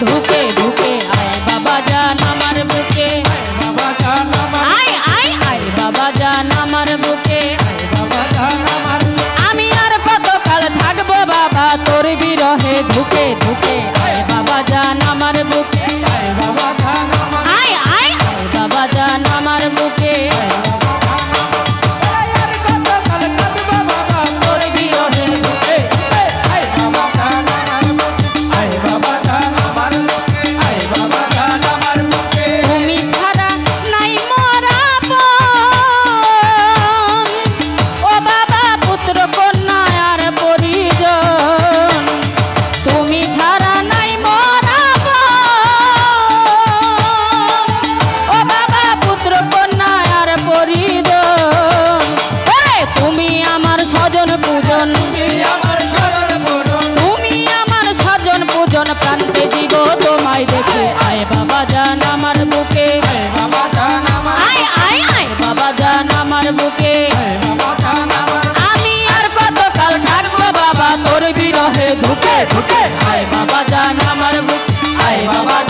ঢুকে ঢুকে, আয় বাবা জান আমার বুকে। বাবা জান আমার আয় আয় আয় বাবা জান আমার বুকে। বাবা জান আমার আমি আর কতকাল থাকব বাবা তোর বিরহে ঢুকে ঢুকে স্বজন পূজন। তুমি আমার স্বজন পূজন প্রান্তে জীব তোমায় দেখে। আয় বাবা, জান আমার বুকে। বাবা, জান আমার বুকে। আমি আর কতকাল থাকব বাবা, তোর বিরহে ধুকে ধুকে। আয় বাবা, জান আমার বুকে। আয় বাবা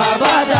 বাবা